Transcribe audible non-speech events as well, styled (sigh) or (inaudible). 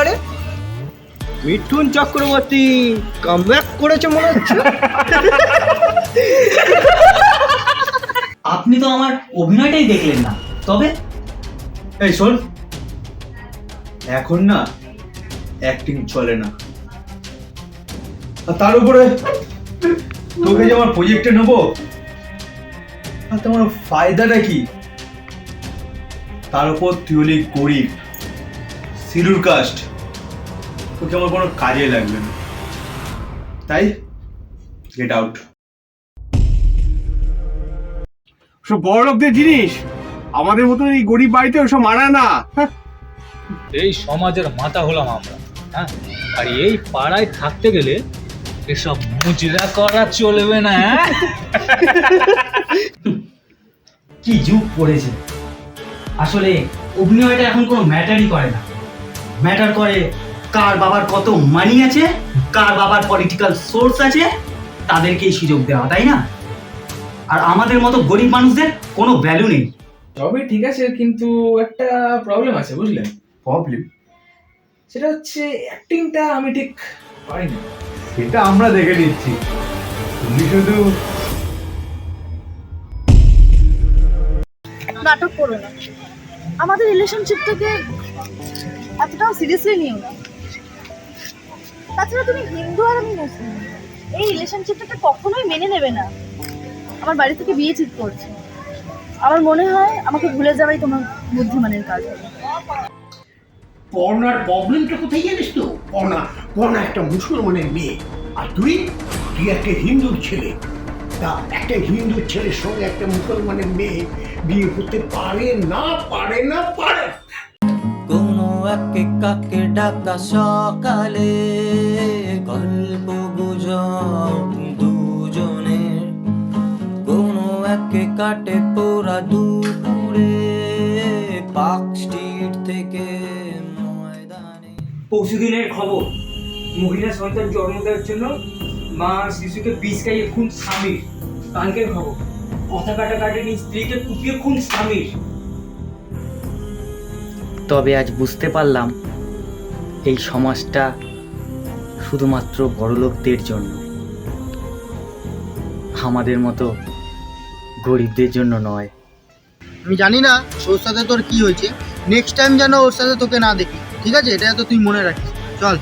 আরে মিঠুন চক্রবর্তী কামব্যাক করেছে মনে হচ্ছে। আপনি তো আমার অভিনয়টাই দেখলেন না। তবে এই শোন এখন না অ্যাক্টিং চলে না। আর তার উপরে তোকে যে আমার প্রজেক্টে নেব আর তোমার ফায়দাটা কি? তার উপর তুই হলি গরিব সিলুর কাস্ট তোকে আমার কোনো কাজে লাগবে না। তাই গেট আউট সব বড় লোকদের জিনিস। আমাদের মতন এই গরিব বাড়িতে ওসব মানায় না। হ্যাঁ। এই সমাজের মাথা হলাম আমরা হ্যাঁ? আর এই পাড়ায় থাকতে গেলে এসব মুজরা করা চলবে না হ্যাঁ? (laughs) কি যুগ পড়েছে। আসলে অভিনয়টা এখন কোনো ম্যাটারই করে না। ম্যাটার করে কার বাবার কত মানি আছে কার বাবার পলিটিক্যাল সোর্স আছে তাদেরকেই সুযোগ দেওয়া তাই না? আর আমাদের মতো গরিব মানুষদের কোনো ভ্যালু নেই। তবে ঠিক আছে কিন্তু একটা প্রবলেম আছে বুঝলেন প্রবলেম সেটা হচ্ছে অ্যাক্টিংটা আমি ঠিক পারি না সেটা আমরা দেখে নিচ্ছি। তুমি শুধু নাটক করো না। আমাদের রিলেশনশিপটাকে এতটাও সিরিয়াসলি নিও না। তাছাড়া তুমি হিন্দু আর আমি মুসলিম। এই রিলেশনশিপটাকে কখনোই মেনে নেবে না। আমার বাড়ি থেকে বিয়ে ঠিক করছে। আমার মনে হয় আমাকে ভুলে যাওয়াই তোমার বুদ্ধিমানের কাজ হবে। পর্ণার প্রবলেমটা কোথায় জানিস তো? পর্ণা পর্ণা একটা মুসলমানের মেয়ে। আর তুই? তুই একটা হিন্দুর ছেলে। তা একটা হিন্দুর ছেলের সঙ্গে একটা মুসলমানের মেয়ে বিয়ে করতে পারে না পারে না, পারে একে কাকে ডাকা সকালে? গল্প গুজব দুজনের কোনো একে কাটে পোড়া দুপুরে। পাক স্ট্রিট থেকে ময়দানে। পরশুদিনের খবর, মহিলা সন্তান জন্ম দেওয়ার জন্য মা শিশুকে বিষ খাইয়ে খুন স্বামীর। কালকের খবর কথা কাটা কাটেনি স্ত্রীকে কুপিয়ে খুন স্বামীর। তবে আজ বুঝতে পারলাম এই সমাজটা শুধুমাত্র বড়লোকদের জন্য, আমাদের মতো গরিবদের জন্য নয়। আমি জানি না ওর সাথে তোর কি হয়েছে। নেক্সট টাইম যেন ওর সাথে তোকে না দেখি, ঠিক আছে? এটা তো তুই মনে রাখিস। চল।